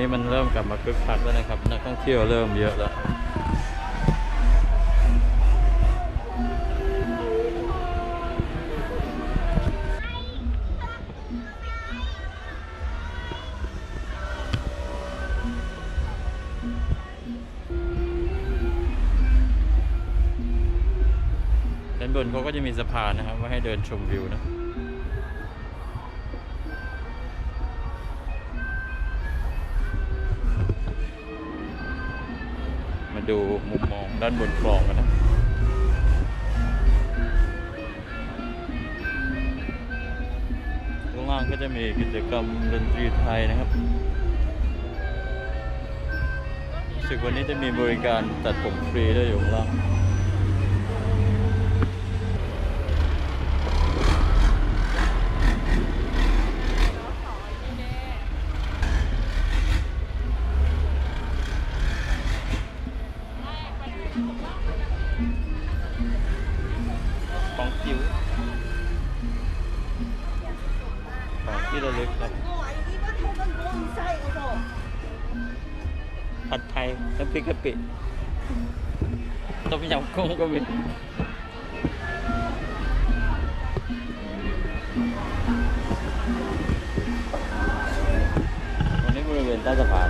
นี้มันเริ่มกลับมาคึกคักแล้วนะครับ นักท่องเที่ยวเริ่มเยอะแล้วด้านบนเขาก็จะมีสะพานนะครับไว้ให้เดินชมวิวนะ ดูมุมมองด้านบนคลองกันนะข้างล่างก็จะมีกิจกรรมดนตรีไทยนะครับสึกวันนี้จะมีบริการตัดผมฟรีด้วยอยู่ข้างล่าง ของจิ๋วของที่ระลึกครับผัดไทยน้ำพริกกะปิต้มยำกุ้งก็มีวันนี้บริเวณใต้สะพาน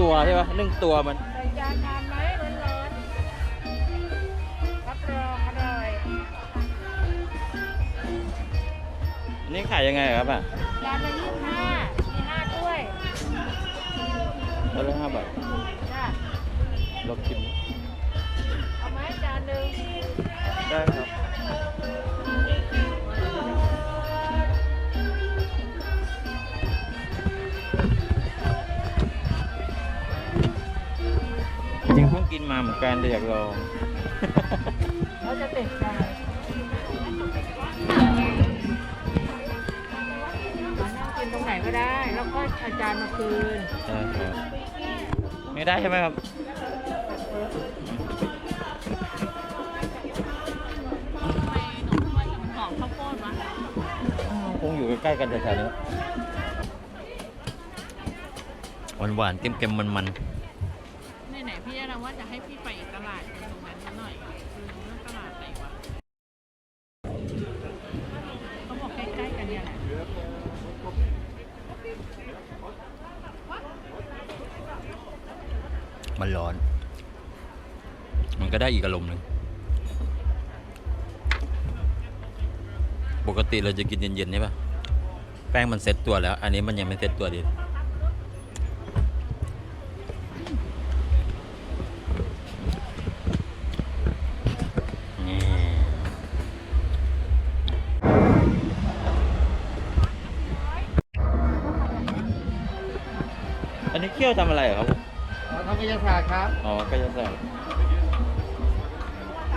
ตัวใช่ปะนึ่งตัวมันใส่จานทานไหมร้อนๆรับรองอร่อยอันนี้ขายยังไงครับอะจานละยี่สิบห้ามีห้าถ้วยแล้วละห้าบาทจ้ะลองชิมเอาไหมจานหนึ่งได้ครับ กินมาเหมือนกันแต่อยากลองเราจะติดใจมานั่งกินตรงไหนก็ได้ แล้วก็เอาจารย์มาคืนได้ครับไม่ได้ใช่ไหมครับหอมข้าวโพดวะคงอยู่ใกล้ๆกันแถวๆนี้หวานหวานๆเค็มๆมันไพี่ไปตลาดตรงนั้นหน่อยคือเรื่องตลาดไหนวะเขาบอกใกล้ๆกันเนี่ยแหละมันร้อน มันก็ได้อีกอารมณ์หนึ่ง ปกติเราจะกินเย็นๆใช่ปะแป้งมันเซ็ตตัวแล้ว อันนี้มันยังไม่เซ็ตตัวดี อันนี้เคี่ยวทำอะไรเหรอครับทำวิทยาศาสตร์ครับอ๋อก็จะใส่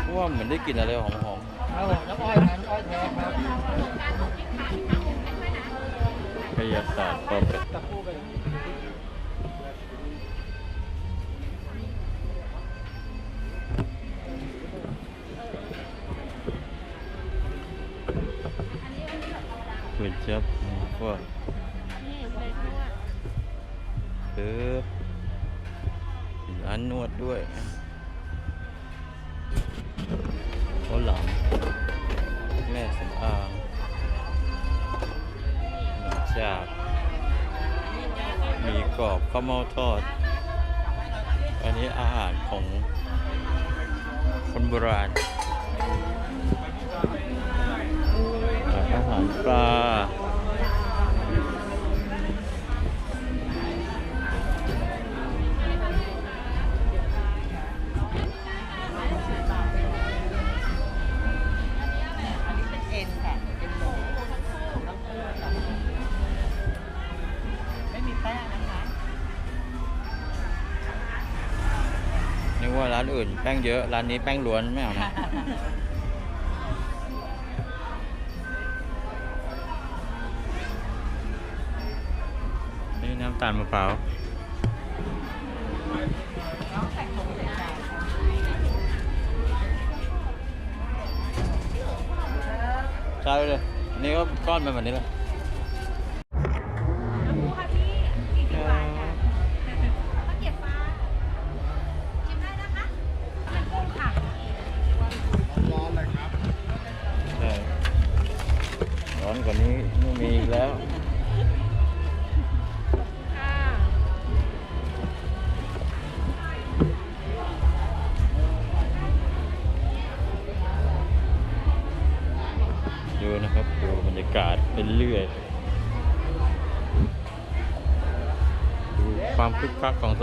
เพราะว่าเหมือนได้กลิ่นอะไรหอมครับผมน้ำอ้อยนะน้ำอ้อยแท้ครับๆกายศาสตร์ปอเป็ด ตะปูไป จากมีกรอบข้าวเม่าทอด อันนี้อาหารของคนโบราณ อาหารปลา ร้านอื่นแป้งเยอะ ร้านนี้แป้งล้วนไม่เอานะนี่น้ำตาลมะพร้าวใช่เลยนนี้ก็ก้อนเป็นแบบนี้แหละ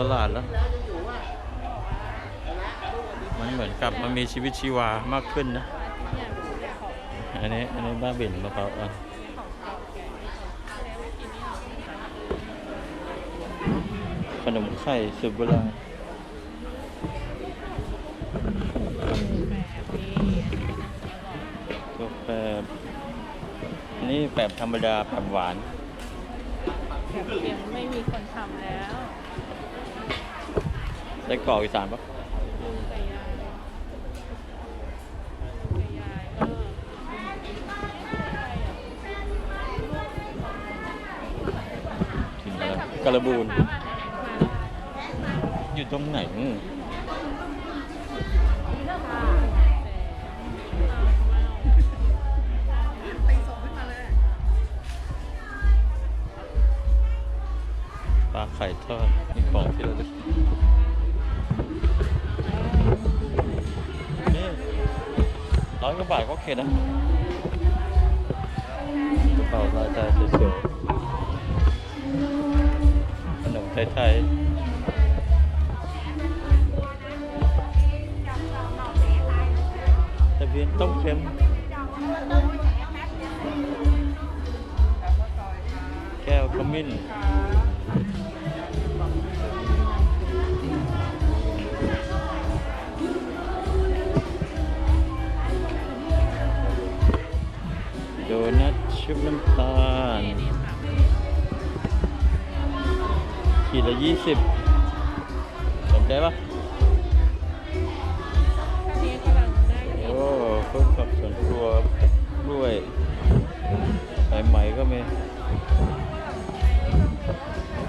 ตลาดแล้ว มันเหมือนกับมันมีชีวิตชีวามากขึ้นนะ อันนี้อันนี้บ้าบิ่นมะพร้าวอ่อนขนมไข่สุดโบราณแบบนี้แบบนี่แบบธรรมดาแบบหวานแบบเค็มไม่มีคนทำแล้ว ได้กรอกอีสานปะลุงกับยายลุงกับยายก็ถึงแล้วกระบูนอยู่ตรงไหนอืมปลาไข่ทอด อ ดนัทชุบน้ำตาลขีดละยี่สิบสนใจปะโอ้เพิ่มกับส่วนครัวด้วยสายไหมก็มี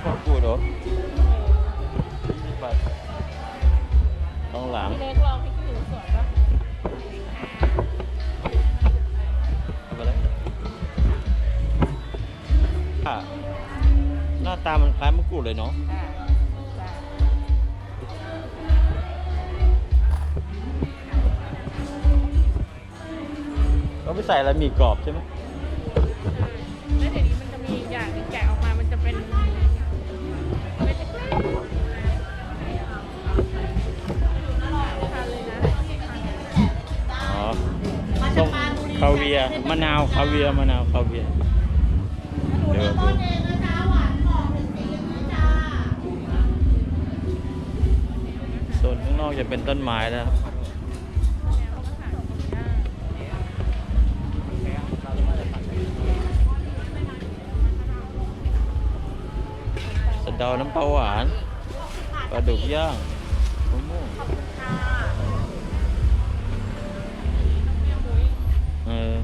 ข้าวกูดเหรอบัตรต้องหลัง ค่ะ หน้าตามันคล้ายมะกรูดเลยเนาะก็ไม่ใส่อะไรหมีกรอบใช่ไหมแล้วเดี๋ยวนี้มันจะมีอีกอย่างหนึงแกะออกมา มันจะเป็นเป็นเล็กๆทานเลยนะอ๋อส้มคาเวียร์มะนาวคาเวียร์มะนาวคาเวียร์ เป็นต้นไม้แล้วครับสะเดาน้ำปลาหวานปลาดุกย่างมะม่วงเออ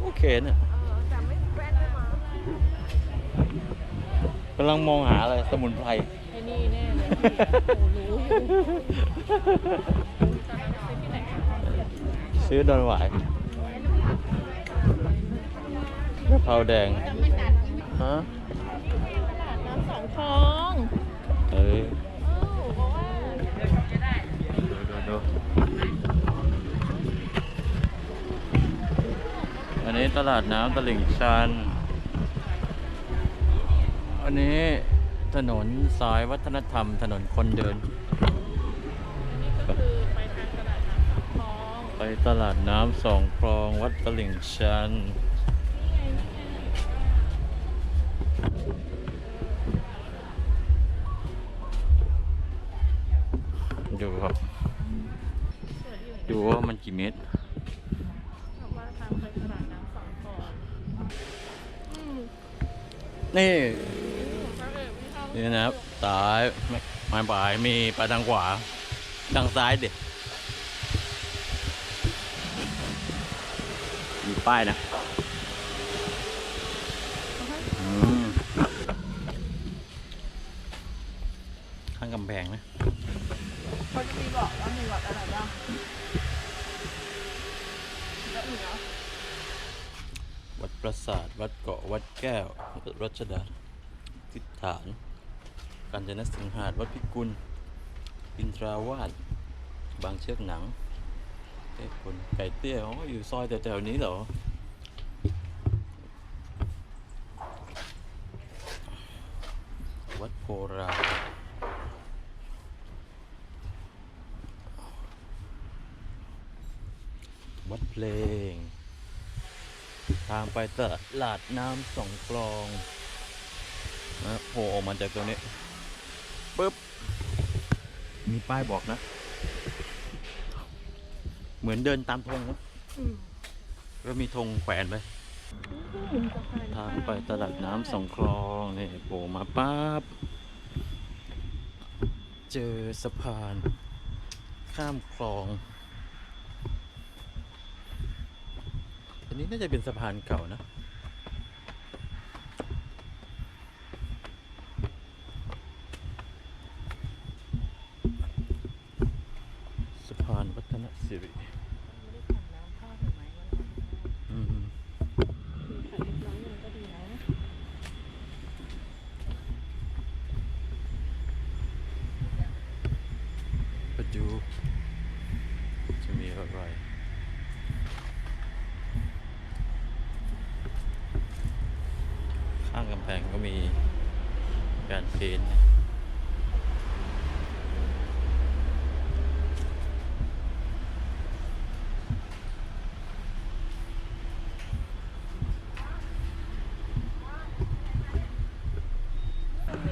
โอเคเนี่ยำลังมองหาอะไรสมุนไพร ไอ้นี่แน่เลยพี่โอ้รู้อยู่ตอนนั้นซื้อที่ไหนอะซื้อดอนหวายกะเพราแดง ฮะ ตลาดน้ำสองคลองเอ้ยเออเพราะว่าดูดูดูอันนี้ตลาดน้ำตลิ่งชัน อันนี้ถนนสายวัฒนธรรม ถนนคนเดิน นี่ก็คือไปทางตลาดน้ำสองคลองไปตลาดน้ำสองคลองวัดตลิ่งชันดูครับดูว่ามันกี่เมตรนี่ นี่นะครับซ้ายไม่ไม่ปลายมีไปทางขวาทางซ้ายเด็มีป้ายนะอืมข้างกำแพงนะเขาจะมีบอกว่ามีวัดอะไรบ้างแล้วอีกเหรอวัดปราสาท วัดเกาะ วัดแก้ว วัดรัชดาทิฏฐาน กาญจนสิงหาดวัดพิกุลอินทราวาสบางเชือกหนังเอ้คนไก่เตี้ยอ๋ออยู่ซอยแถวๆนี้เหรอวัดโพรามวัดเพลง ทางไปตลาดน้ำสองคลองนะโผล่ออกมาจากตรงนี้ ปุ๊บ มีป้ายบอกนะ เหมือนเดินตามธงนะอืมก็มีธงแขวนไปทางไปตลาดน้ำสองคลองนี่โผล่มาปั๊บ เจอสะพาน ข้ามคลอง อันนี้น่าจะเป็นสะพานเก่านะ สะพานวัฒนสิริ ไม่ได้ผ่านน้ำเข้าถึงไหมมัน อืม คือถ่ายเรียบร้อยมันก็ดีนะ ไปดูจะมีอะไร ข้างกำแพงก็มีการเพ้นท์นะ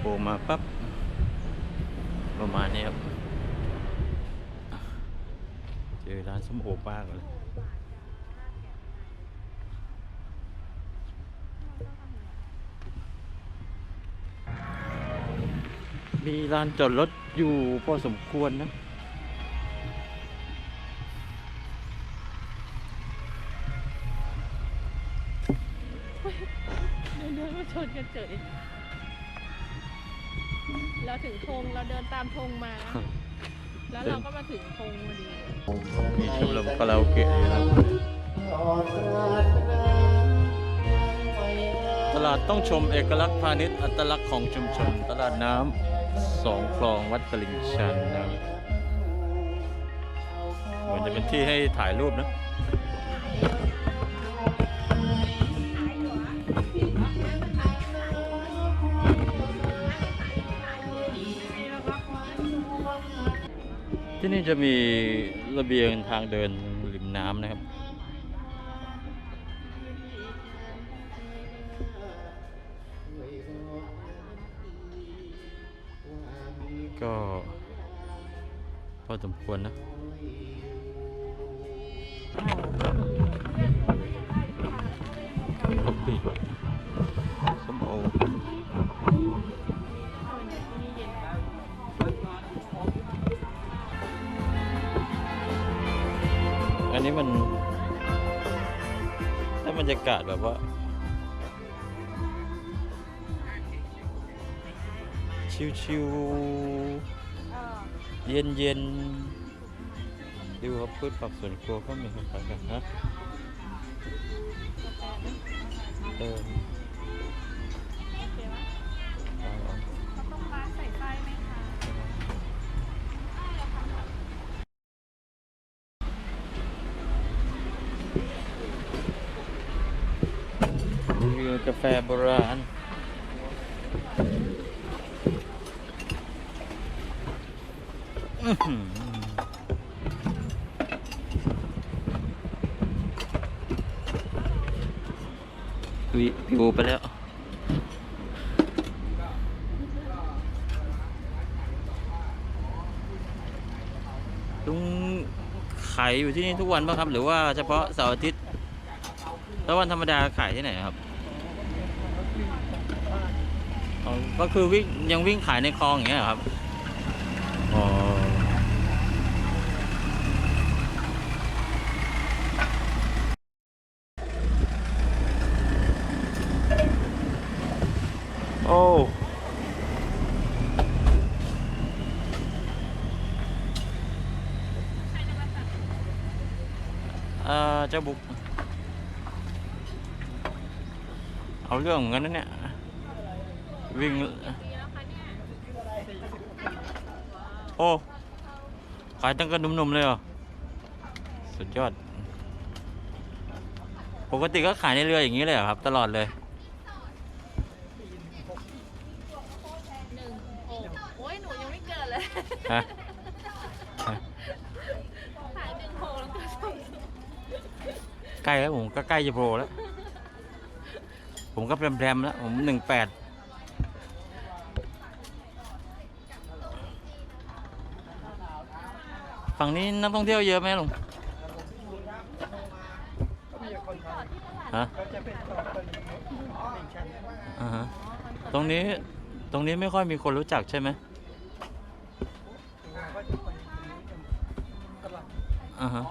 โผล่ มาปั๊บประมาณนี้ครับ เจอร้านส้มโอป้ากันเลยมีร้านจอดรถอยู่พอสมควรนะ เดินเดินมาชนกันเฉย เราถึงธงเราเดินตามธงมา แล้วเราก็มาถึงธงพอดีมีชมรมคาราโอเกะอยู่แล้วตลาดต้องชมเอกลักษณ์พาณิชย์อัตลักษณ์ของชุมชน ตลาดน้ำสองคลองวัดตลิ่งชันนะเหมือนจะเป็นที่ให้ถ่ายรูปนะ ที่นี่จะมีระเบียงทางเดินริมน้ำนะครับ ก็พอสมควรนะคอฟ ยากาศแบบว่า ชิวๆเย็นๆดูครับพืชผักสวนครัวก็มีคนไปกันนะเออโอ วิวไปแล้ว ลุงขายอยู่ที่นี่ทุกวันป่ะครับ หรือว่าเฉพาะเสาร์อาทิตย์ แล้ววันธรรมดาขายที่ไหนครับก็คือวิ่งยังวิ่งขายในคลองอย่างเงี้ยครับ อ๋อ โอ้ เอ่อเจ้าบุก เอาเรื่องเหมือนกันนะเนี่ย วิ่ง โอ้ ขายตั้งกันหนุ่มๆเลยเหรอ สุดยอด ปกติก็ขายในเรืออย่างนี้เลยเหรอครับ ตลอดเลย หนึ่งหกโอ้ยหนูยังไม่เกิดเลย ฮะ ขายหนึ่งหกแล้วก็สอง ใกล้แล้วผมก็ใกล้จะโปรแล้ว ผมก็แพรมๆแล้ว ผมหนึ่งแปดฝั่งนี้นักท่องเที่ยวเยอะไหมลุงฮะเขาจะเป็นต่อเป็นหนึ่งชั้นอ่าฮะตรงนี้ตรงนี้ไม่ค่อยมีคนรู้จักใช่ไหมอ่าฮะ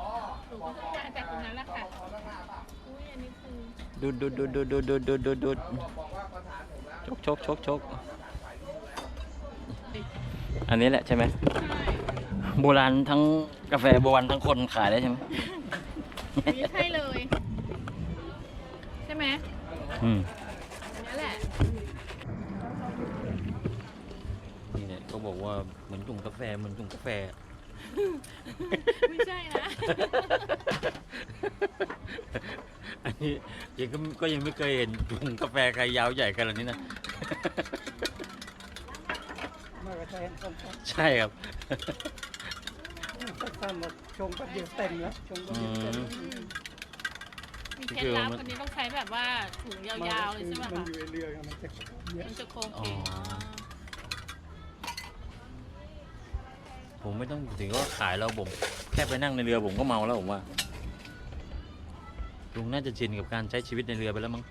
มาจากตรงนั้นแหละค่ะ อุ้ยอันนี้ คือดูดดูดดูดดูดดูดดูดดูดดูดชกชกชกชกอันนี้แหละใช่ไหมใช่โบราณทั้งกาแฟโบราณทั้งคนขายได้ใช่ไหมนี่ใช่เลย ใช่ไหมอืมอันนี้แหละนี่เนี่ยก็บอกว่าเหมือนจุ่มกาแฟเหมือนจุ่มกาแฟ ไม่ใช่นะ อันนี้ยังก็ก็ยังไม่เคยเห็นจุ่มกาแฟใครยาวใหญ่ขนาดนี้นะ มากระแทนต้องต้องใช่ครับ สั้นๆมาชงก็เดียวเต็มแล้วชงก็เดียวเต็มอืม มีเคล็ดลับคนนี้ต้องใช้แบบว่าถุงยาวๆเลยใช่ไหมมันคะอยู่ในเรือไงมันจะเยอะมันจะโค้งอ๋อเก่งอ๋อ ผมไม่ต้องถึงว่าขายแล้วผมแค่ไปนั่งในเรือผมก็เมาแล้วผมว่า ลุงน่าจะชินกับการใช้ชีวิตในเรือไปแล้วมั้ง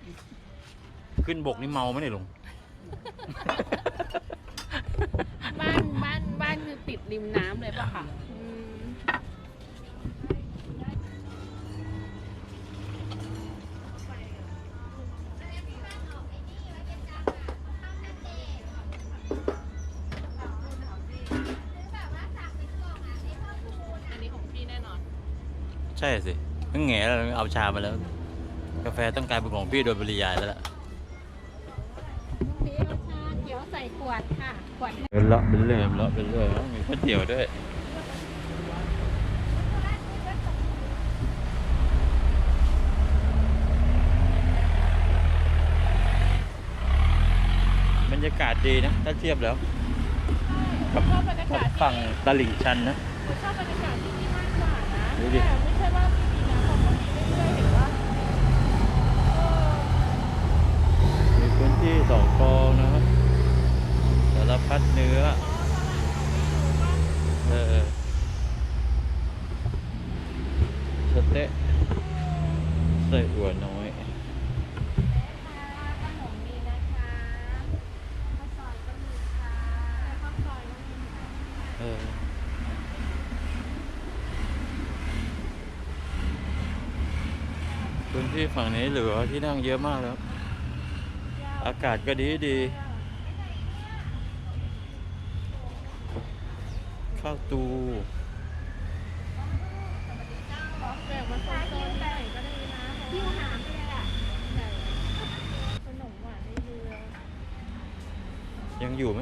ขึ้นบกนี่เมาไหมเนี่ยลุง บ้านบ้านบ้านคือติดริมน้ำเลยป่ะค่ะอืมอันนี้ของพี่แน่นอน ใช่สิ ก็แง่แล้วเอาชามาแล้ว กาแฟต้องกลายเป็นของพี่โดยปริยายแล้วล่ะพี่รสชาเขียวใส่ขวดค่ะ ขวดเป็นเลาะเป็นเรื่อยเลาะเป็นเรื่อยแล้วมีก๋วยเตี๋ยวด้วยบรรยากาศดีนะ ถ้าเทียบแล้วกับชอบบรรยากาศที่ฝั่งตลิ่งชันนะหนูชอบบรรยากาศที่นี่มากกว่านะดูดิ แต่ไม่ใช่ว่าไม่มีนะของมันมีเรื่อยๆเห็นว่าเออ มีพื้นที่ สองกองนะครับสารพัดเนื้อ เออสเต๊ะใส่อั่วน้อยคะข้าวซอยก็มีค่ะข้าวซอยก็มีค่ะเออพื้นที่ฝั่งนี้เหลือที่นั่งเยอะมากแล้ว อากาศก็ดีดี ข้าวตูยังอยู่ไหม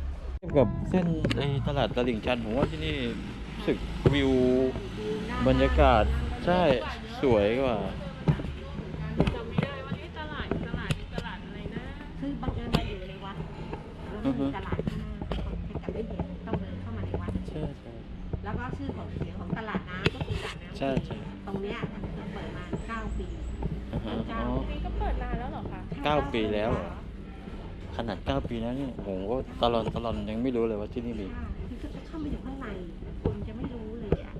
กับเส้นในตลาดตลิ่งชันผมว่าที่นี่รู้สึกวิวบรรยากาศใช่สวยกว่าจำไม่ได้ว่านี่ตลาดตลาดตลาดอะไรนะคือบังเอิญมาอยู่ในวัดแล้วมีตลาดข้างหน้าคนจะไม่เห็นต้องเดินเข้ามาในวัดใช่ใช่แล้วก็ชื่อของเสียงของตลาดน้ำก็คือตลาดน้ำใช่ใช่ตรงเนี้ยเปิดมาเก้าปีอ่าฮะอ๋อนี่ก็เปิดนานแล้วหรอคะเก้าปีแล้ว ขนาด 9 ปีแล้วนี่ผมก็ตลอดตลอดยังไม่รู้เลยว่าที่นี่มีค่ะคือถ้าจะเข้าไปอยู่ข้างในคนจะไม่รู้เลยอะ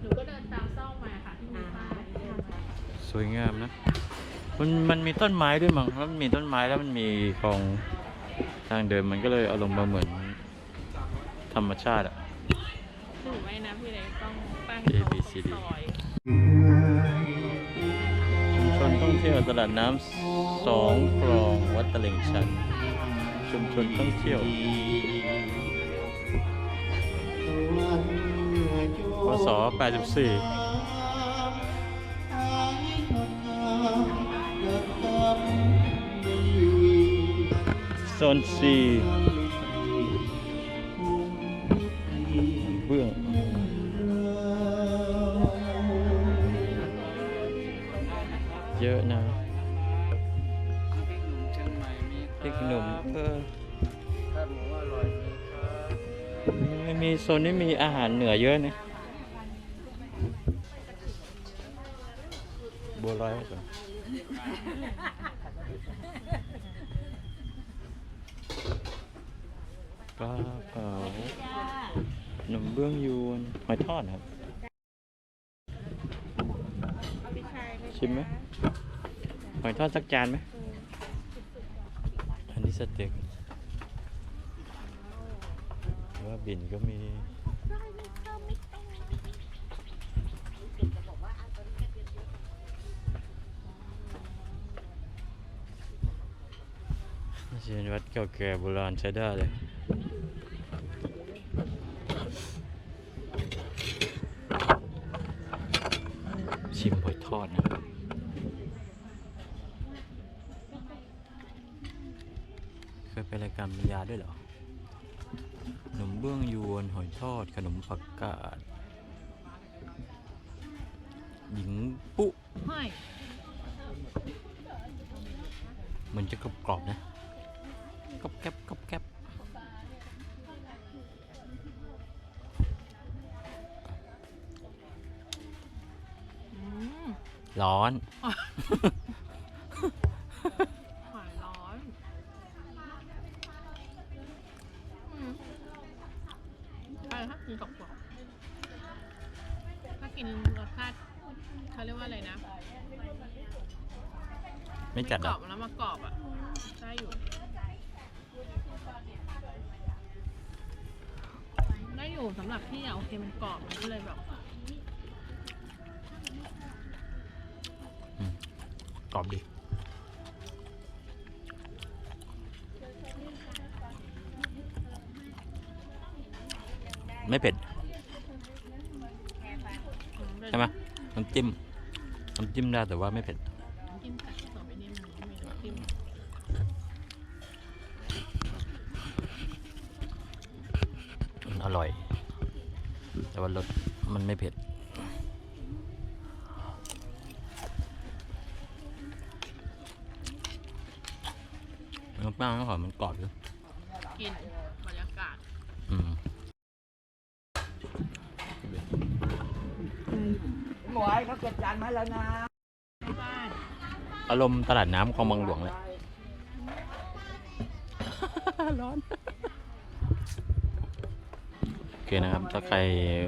หนูก็เดินตามซ่องมาค่ะที่มีอ่าป้ายใช่ใช่สวยงามนะ มันมันมีต้นไม้ด้วยมั้งแล้วมันมีต้นไม้แล้วมันมีคลองทางเดินมันก็เลยอารมณ์มาเหมือนธรรมชาติอะ หนูไว้นะพี่เล็กต้องตั้ง A โต๊ะ B C D ซอยชุมชน ท่องเที่ยวตลาดน้ำสองคลองวัดตลิ่งชัน ชุมชนท่องเที่ยวพศ84โซน C โซนนี้มีอาหารเหนือเยอะนะบัวลอยไว้ก่อนปลาเผาขนมเบื้องยวนหอยทอดครับ ชิมไหมหอยทอดสักจานไหมอันนี้สเต็กว่า บินก็มีนี่เป็นวัดเก่าแก่โบราณใช้ได้เลยชิมหอยทอดนะครับเคยไปรายการบรรยายด้วยเหรอ ขนมเบื้องยวน หอยทอด ขนมผักกาด หญิงปุ๊เฮ้ยมันจะกรอบกรอบๆนะกรอบแกบกรอบแกบอืมร้อน อยู่สำหรับพี่อะโอเคมันกรอบมันก็เลยแบบกรอบดีไม่เผ็ดใช่ไหมน้ำจิ้มน้ำจิ้มได้แต่ว่าไม่เผ็ด น้ำแป้งก็หอมมันกรอบอยู่กินบรรยากาศอืมหมวยเขาเก็บจานมาให้แล้วนะในบ้านอารมณ์ตลาดน้ำคลองบางหลวงเลยร้อนโอเคนะครับ ถ้าใคร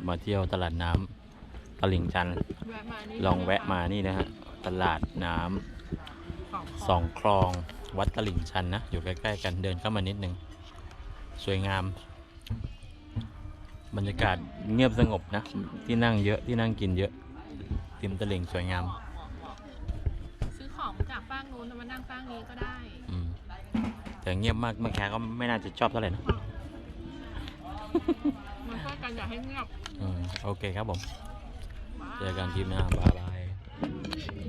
มาเที่ยวตลาดน้ำตลิ่งชันแวะมานี่ลองแวะมานี่นะฮะ ตลาดน้ำของสองคลอง วัดตลิ่งชันนะ อยู่ใกล้ๆกันเดินเข้ามานิดนึง สวยงาม บรรยากาศเงียบสงบนะ ที่นั่งเยอะที่นั่งกินเยอะริมตลิ่งสวยงาม ซื้อของมาจากฟากนู้นแล้วมานั่งฟากนี้ก็ได้อืมแต่เงียบมากแม่ค้าก็ไม่น่าจะชอบเท่าไหร่นะมาช่วยกันอย่าให้เงียบอืมโอเคครับผมบ้าเจอกันคลิปหน้าบ๊ายบาย